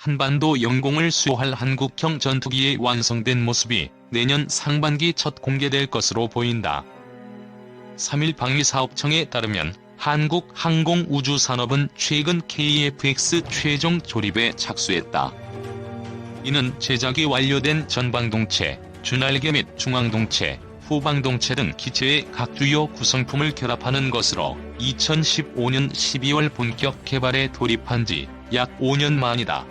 한반도 영공을 수호할 한국형 전투기의 완성된 모습이 내년 상반기 첫 공개될 것으로 보인다. 3일 방위사업청에 따르면 한국 항공우주산업은 최근 KF-X 최종 조립에 착수했다. 이는 제작이 완료된 전방동체, 준알개 및 중앙동체, 후방동체 등 기체의 각 주요 구성품을 결합하는 것으로 2015년 12월 본격 개발에 돌입한 지 약 5년 만이다.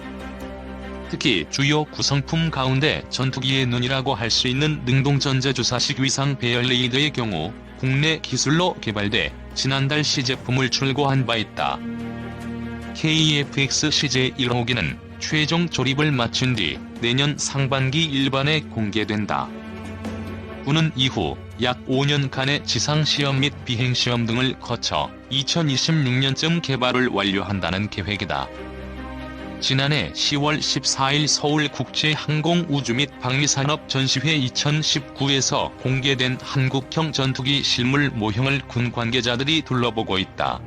특히 주요 구성품 가운데 전투기의 눈이라고 할 수 있는 능동전자주사식 위상 배열 레이더의 경우 국내 기술로 개발돼 지난달 시제품을 출고한 바 있다. KF-X CJ 1호기는 최종 조립을 마친 뒤 내년 상반기 일반에 공개된다. 군은 이후 약 5년간의 지상시험 및 비행시험 등을 거쳐 2026년쯤 개발을 완료한다는 계획이다. 지난해 10월 14일 서울국제항공우주 및 방위산업 전시회 2019에서 공개된 한국형 전투기 실물 모형을 군 관계자들이 둘러보고 있다.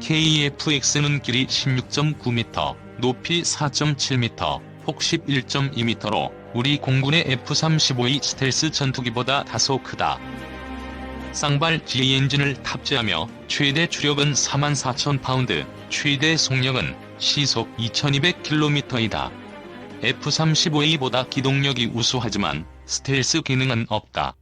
KF-X는 길이 16.9m, 높이 4.7m, 폭 11.2m로 우리 공군의 F-35E 스텔스 전투기보다 다소 크다. 쌍발 G 엔진을 탑재하며 최대 추력은 44,000파운드, 최대 속력은 시속 2200km이다. F-35A보다 기동력이 우수하지만 스텔스 기능은 없다.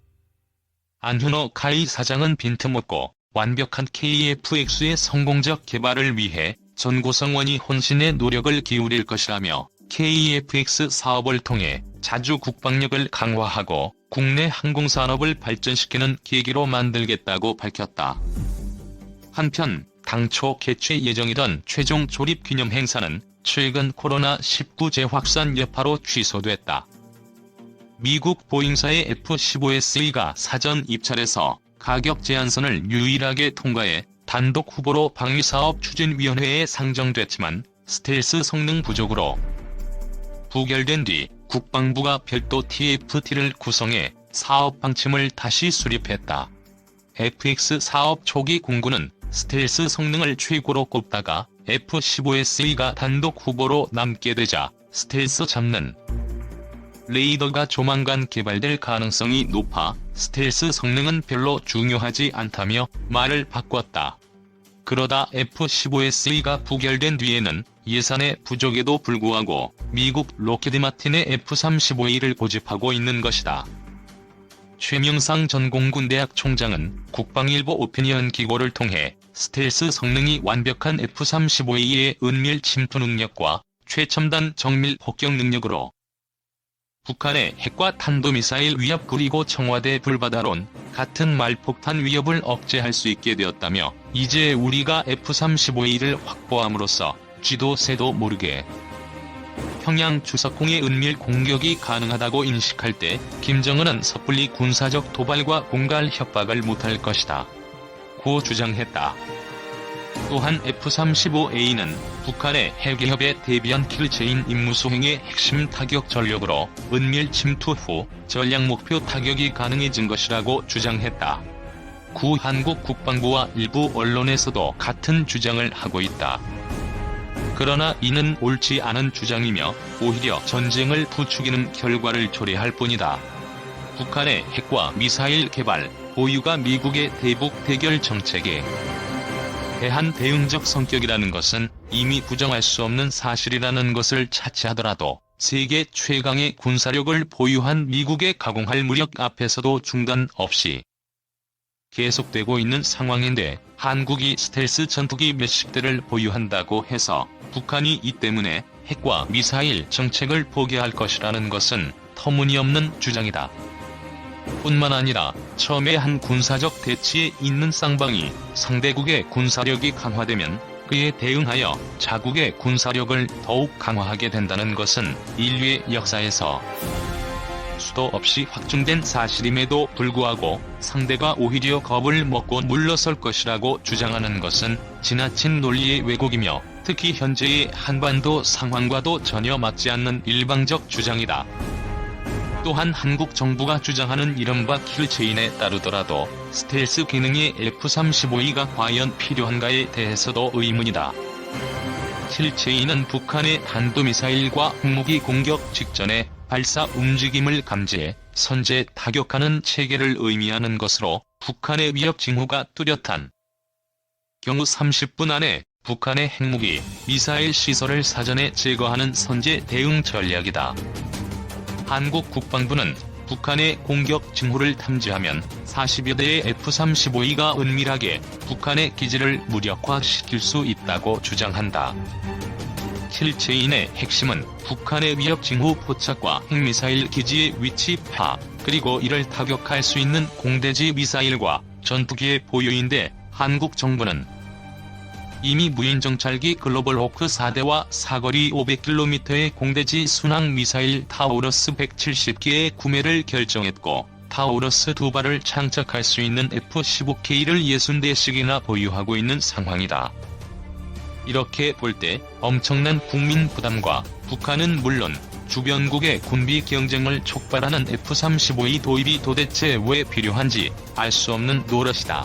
안현호 카이 사장은 빈틈없고 완벽한 KF-X의 성공적 개발을 위해 전고성원이 혼신의 노력을 기울일 것이라며 KF-X 사업을 통해 자주 국방력을 강화하고 국내 항공산업을 발전시키는 계기로 만들겠다고 밝혔다. 한편 당초 개최 예정이던 최종 조립 기념 행사는 최근 코로나19 재확산 여파로 취소됐다. 미국 보잉사의 F-15S가 사전 입찰에서 가격 제한선을 유일하게 통과해 단독 후보로 방위사업 추진위원회에 상정됐지만 스텔스 성능 부족으로 부결된 뒤 국방부가 별도 TFT를 구성해 사업 방침을 다시 수립했다. FX 사업 초기 공군은 스텔스 성능을 최고로 꼽다가 F-15S가 단독 후보로 남게 되자 스텔스 잡는 레이더가 조만간 개발될 가능성이 높아 스텔스 성능은 별로 중요하지 않다며 말을 바꿨다. 그러다 F-15S가 부결된 뒤에는 예산의 부족에도 불구하고 미국 로키드 마틴의 F-35A를 고집하고 있는 것이다. 최명상 전 공군대학 총장은 국방일보 오피니언 기고를 통해 스텔스 성능이 완벽한 F-35A의 은밀 침투 능력과 최첨단 정밀 폭격 능력으로 북한의 핵과 탄도미사일 위협 그리고 청와대 불바다론 같은 말폭탄 위협을 억제할 수 있게 되었다며 이제 우리가 F-35A를 확보함으로써 쥐도 새도 모르게 평양 주석공의 은밀 공격이 가능하다고 인식할 때 김정은은 섣불리 군사적 도발과 공갈 협박을 못할 것이다. 고 주장했다. 또한 F-35A는 북한의 핵위협에 대비한 킬체인 임무 수행의 핵심 타격 전력으로 은밀 침투 후 전략 목표 타격이 가능해진 것이라고 주장했다. 구 한국 국방부와 일부 언론에서도 같은 주장을 하고 있다. 그러나 이는 옳지 않은 주장이며 오히려 전쟁을 부추기는 결과를 초래할 뿐이다. 북한의 핵과 미사일 개발, 보유가 미국의 대북 대결 정책에 대한 대응적 성격이라는 것은 이미 부정할 수 없는 사실이라는 것을 차치하더라도 세계 최강의 군사력을 보유한 미국의 가공할 무력 앞에서도 중단 없이 계속되고 있는 상황인데 한국이 스텔스 전투기 몇십 대를 보유한다고 해서 북한이 이 때문에 핵과 미사일 정책을 포기할 것이라는 것은 터무니없는 주장이다. 뿐만 아니라 처음에 한 군사적 대치에 있는 쌍방이 상대국의 군사력이 강화되면 그에 대응하여 자국의 군사력을 더욱 강화하게 된다는 것은 인류의 역사에서 수도 없이 확증된 사실임에도 불구하고 상대가 오히려 겁을 먹고 물러설 것이라고 주장하는 것은 지나친 논리의 왜곡이며 특히 현재의 한반도 상황과도 전혀 맞지 않는 일방적 주장이다. 또한 한국 정부가 주장하는 이른바 킬체인에 따르더라도 스텔스 기능의 F-35E가 과연 필요한가에 대해서도 의문이다. 킬체이는 북한의 탄도미사일과 핵무기 공격 직전에 발사 움직임을 감지해 선제 타격하는 체계를 의미하는 것으로 북한의 위협 징후가 뚜렷한 경우 30분 안에 북한의 핵무기, 미사일 시설을 사전에 제거하는 선제 대응 전략이다. 한국 국방부는 북한의 공격 징후를 탐지하면 40여 대의 F-35E가 은밀하게 북한의 기지를 무력화시킬 수 있다고 주장한다. 킬체인의 핵심은 북한의 위협 징후 포착과 핵미사일 기지의 위치 파악, 그리고 이를 타격할 수 있는 공대지 미사일과 전투기의 보유인데 한국 정부는 이미 무인정찰기 글로벌 호크 4대와 사거리 500km의 공대지 순항 미사일 타우러스 170개의 구매를 결정했고 타우러스 두 발을 장착할 수 있는 F-15K를 60대씩이나 보유하고 있는 상황이다. 이렇게 볼 때 엄청난 국민 부담과 북한은 물론 주변국의 군비 경쟁을 촉발하는 F-35E 도입이 도대체 왜 필요한지 알 수 없는 노릇이다.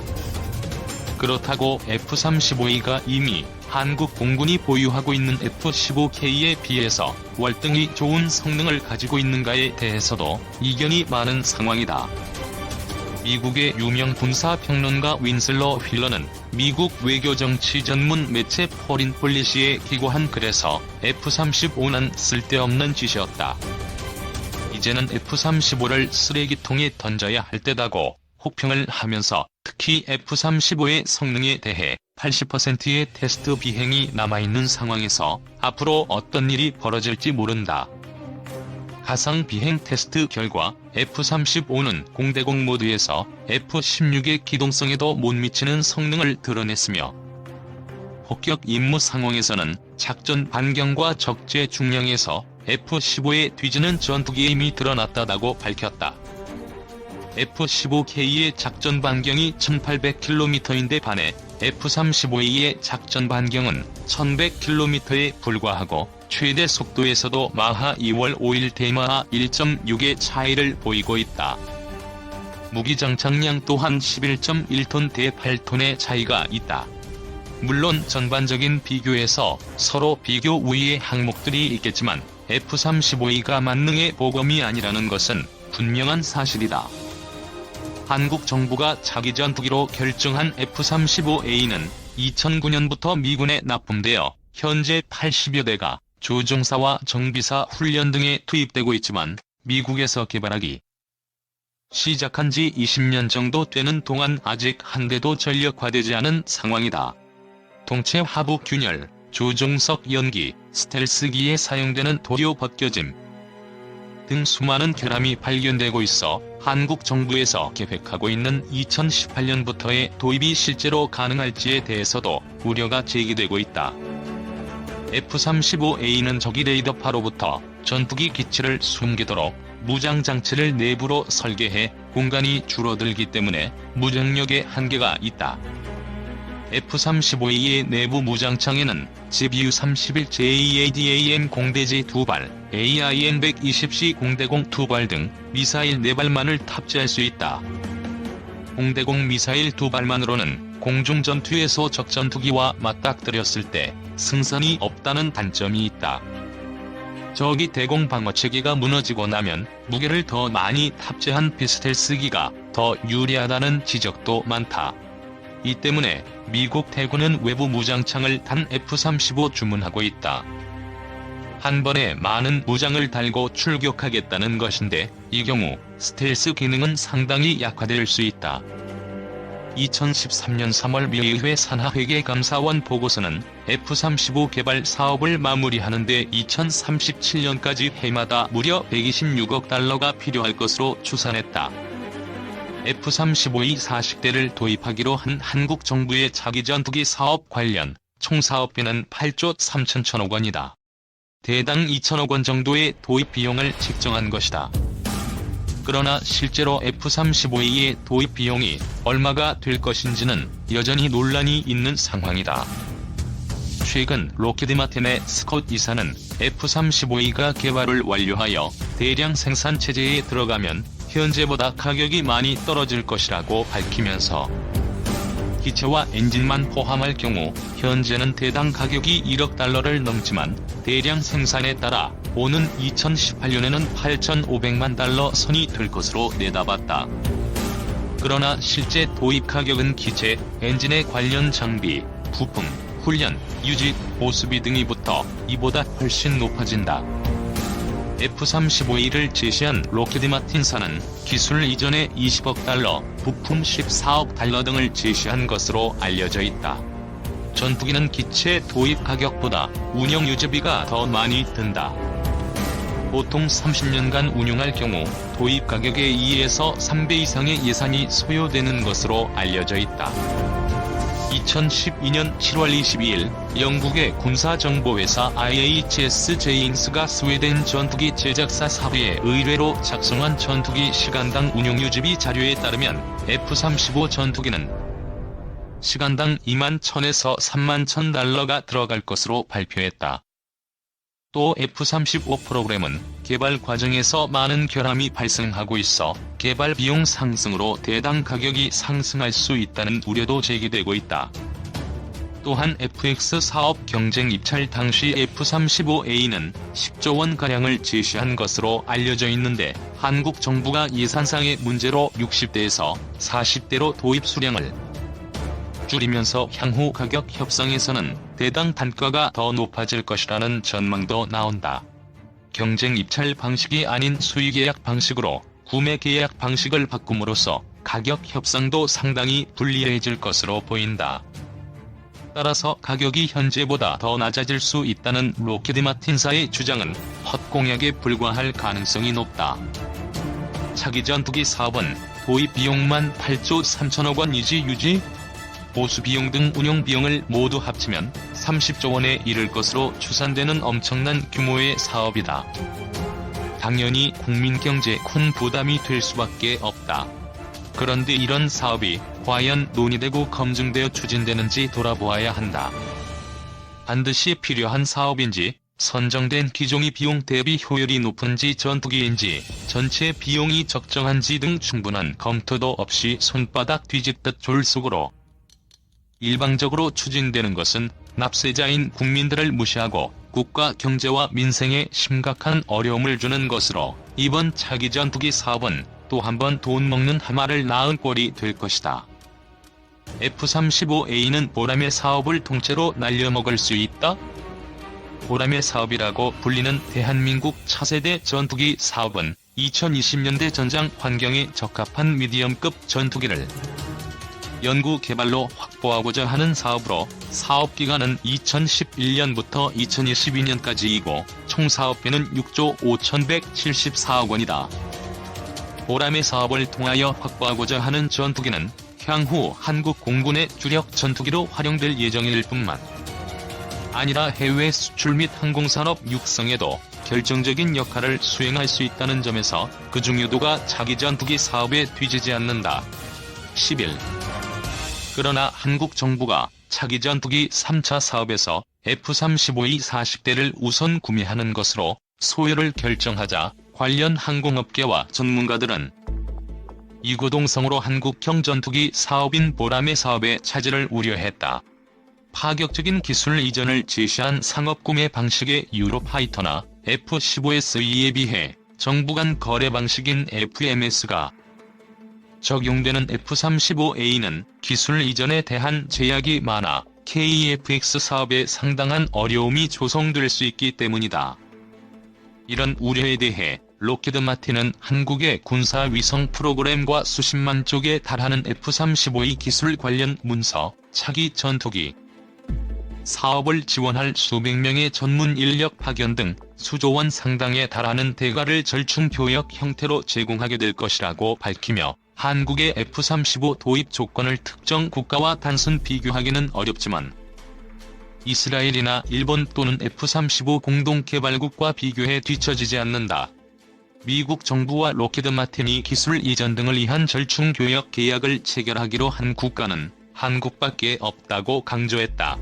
그렇다고 F-35E가 이미 한국 공군이 보유하고 있는 F-15K에 비해서 월등히 좋은 성능을 가지고 있는가에 대해서도 이견이 많은 상황이다. 미국의 유명 군사 평론가 윈슬러 휠러는 미국 외교정치 전문 매체 포린 폴리시에 기고한 글에서 F-35는 쓸데없는 짓이었다. 이제는 F-35를 쓰레기통에 던져야 할 때다고 혹평을 하면서 특히 F-35의 성능에 대해 80%의 테스트 비행이 남아있는 상황에서 앞으로 어떤 일이 벌어질지 모른다. 가상 비행 테스트 결과 F-35는 공대공 모드에서 F-16의 기동성에도 못 미치는 성능을 드러냈으며 폭격 임무 상황에서는 작전 반경과 적재 중량에서 F-15의 뒤지는 전투기에 이미 드러났다고 밝혔다. F-15K의 작전 반경이 1800km인데 반해 F-35E의 작전 반경은 1100km에 불과하고 최대 속도에서도 마하 2월 5일 대마하 1.6의 차이를 보이고 있다. 무기 장착량 또한 11.1톤 대 8톤의 차이가 있다. 물론 전반적인 비교에서 서로 비교 우위의 항목들이 있겠지만 F-35E가 만능의 보검이 아니라는 것은 분명한 사실이다. 한국 정부가 자기 전투기로 결정한 F-35A는 2009년부터 미군에 납품되어 현재 80여 대가 조종사와 정비사 훈련 등에 투입되고 있지만 미국에서 개발하기 시작한 지 20년 정도 되는 동안 아직 한 대도 전력화되지 않은 상황이다. 동체 하부 균열, 조종석 연기, 스텔스기에 사용되는 도료 벗겨짐, 등 수많은 결함이 발견되고 있어 한국 정부에서 계획하고 있는 2018년부터의 도입이 실제로 가능할지에 대해서도 우려가 제기되고 있다. F-35A는 적이 레이더파로부터 전투기 기체를 숨기도록 무장 장치를 내부로 설계해 공간이 줄어들기 때문에 무장력에 한계가 있다. F-35E의 내부 무장창에는 GBU-31JADAM 공대지 2발, AIM-120C 공대공 2발 등 미사일 4발만을 탑재할 수 있다. 공대공 미사일 2발만으로는 공중전투에서 적전투기와 맞닥뜨렸을 때 승산이 없다는 단점이 있다. 적이 대공 방어 체계가 무너지고 나면 무게를 더 많이 탑재한 피스텔스기가 더 유리하다는 지적도 많다. 이 때문에 미국 대군은 외부 무장창을 단 F-35 주문하고 있다. 한 번에 많은 무장을 달고 출격하겠다는 것인데 이 경우 스텔스 기능은 상당히 약화될 수 있다. 2013년 3월 미의회 산하회계 감사원 보고서는 F-35 개발 사업을 마무리하는 데 2037년까지 해마다 무려 126억 달러가 필요할 것으로 추산했다. F-35E 40대를 도입하기로 한 한국 정부의 자기 전투기 사업 관련 총 사업비는 8조 3천천억 원이다. 대당 2천억 원 정도의 도입 비용을 책정한 것이다. 그러나 실제로 F-35E의 도입 비용이 얼마가 될 것인지는 여전히 논란이 있는 상황이다. 최근 로키드 마틴의 스콧 이사는 F-35E가 개발을 완료하여 대량 생산 체제에 들어가면 현재보다 가격이 많이 떨어질 것이라고 밝히면서 기체와 엔진만 포함할 경우 현재는 대당 가격이 1억 달러를 넘지만 대량 생산에 따라 오는 2018년에는 8,500만 달러 선이 될 것으로 내다봤다. 그러나 실제 도입 가격은 기체, 엔진의 관련 장비, 부품, 훈련, 유지, 보수비 등이 붙어 이보다 훨씬 높아진다. F-35A를 제시한 로키드 마틴사는 기술 이전에 20억 달러, 부품 14억 달러 등을 제시한 것으로 알려져 있다. 전투기는 기체 도입 가격보다 운영 유지비가 더 많이 든다. 보통 30년간 운용할 경우 도입 가격의 2에서 3배 이상의 예산이 소요되는 것으로 알려져 있다. 2012년 7월 22일 영국의 군사정보회사 IHS 제인스가 스웨덴 전투기 제작사 사회에 의뢰로 작성한 전투기 시간당 운용 유지비 자료에 따르면 F-35 전투기는 시간당 2만 1000에서 3만 1000 달러가 들어갈 것으로 발표했다. 또 F-35 프로그램은 개발 과정에서 많은 결함이 발생하고 있어 개발 비용 상승으로 대당 가격이 상승할 수 있다는 우려도 제기되고 있다. 또한 FX 사업 경쟁 입찰 당시 F-35A는 10조 원가량을 제시한 것으로 알려져 있는데 한국 정부가 예산상의 문제로 60대에서 40대로 도입 수량을 줄이면서 향후 가격 협상에서는 대당 단가가 더 높아질 것이라는 전망도 나온다. 경쟁 입찰 방식이 아닌 수의 계약 방식으로 구매 계약 방식을 바꿈으로써 가격 협상도 상당히 불리해질 것으로 보인다. 따라서 가격이 현재보다 더 낮아질 수 있다는 로키드 마틴사의 주장은 헛공약에 불과할 가능성이 높다. 차기 전투기 사업은 도입 비용만 8조 3천억 원이지 유지, 보수 비용 등 운영 비용을 모두 합치면 30조 원에 이를 것으로 추산되는 엄청난 규모의 사업이다. 당연히 국민 경제에 큰 부담이 될 수밖에 없다. 그런데 이런 사업이 과연 논의되고 검증되어 추진되는지 돌아보아야 한다. 반드시 필요한 사업인지, 선정된 기종이 비용 대비 효율이 높은지 전투기인지, 전체 비용이 적정한지 등 충분한 검토도 없이 손바닥 뒤집듯 졸속으로 일방적으로 추진되는 것은 납세자인 국민들을 무시하고 국가 경제와 민생에 심각한 어려움을 주는 것으로 이번 차기 전투기 사업은 또 한 번 돈 먹는 하마를 낳은 꼴이 될 것이다. F-35A는 보람의 사업을 통째로 날려먹을 수 있다? 보람의 사업이라고 불리는 대한민국 차세대 전투기 사업은 2020년대 전장 환경에 적합한 미디엄급 전투기를 연구 개발로 확보하고자 하는 사업으로 사업 기간은 2011년부터 2022년까지이고 총 사업비는 6조 5,174억 원이다. 보람의 사업을 통하여 확보하고자 하는 전투기는 향후 한국 공군의 주력 전투기로 활용될 예정일 뿐만 아니라 해외 수출 및 항공산업 육성에도 결정적인 역할을 수행할 수 있다는 점에서 그 중요도가 차기 전투기 사업에 뒤지지 않는다. 10일 그러나 한국 정부가 차기 전투기 3차 사업에서 F-35E 40대를 우선 구매하는 것으로 소요를 결정하자 관련 항공업계와 전문가들은 이구동성으로 한국형 전투기 사업인 보람의 사업에 차질을 우려했다. 파격적인 기술 이전을 제시한 상업 구매 방식의 유로파이터나 F-15SE에 비해 정부 간 거래 방식인 FMS가 적용되는 F-35A는 기술 이전에 대한 제약이 많아 KFX 사업에 상당한 어려움이 조성될 수 있기 때문이다. 이런 우려에 대해 로키드 마틴은 한국의 군사 위성 프로그램과 수십만 쪽에 달하는 F-35E 기술 관련 문서, 차기 전투기, 사업을 지원할 수백 명의 전문 인력 파견 등 수조 원 상당에 달하는 대가를 절충 교역 형태로 제공하게 될 것이라고 밝히며 한국의 F-35 도입 조건을 특정 국가와 단순 비교하기는 어렵지만 이스라엘이나 일본 또는 F-35 공동개발국과 비교해 뒤처지지 않는다. 미국 정부와 로키드 마틴이 기술 이전 등을 위한 절충 교역 계약을 체결하기로 한 국가는 한국밖에 없다고 강조했다.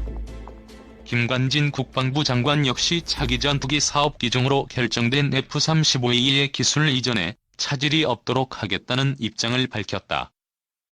김관진 국방부 장관 역시 차기 전투기 사업 기종으로 결정된 F-35A의 기술 이전에 차질이 없도록 하겠다는 입장을 밝혔다.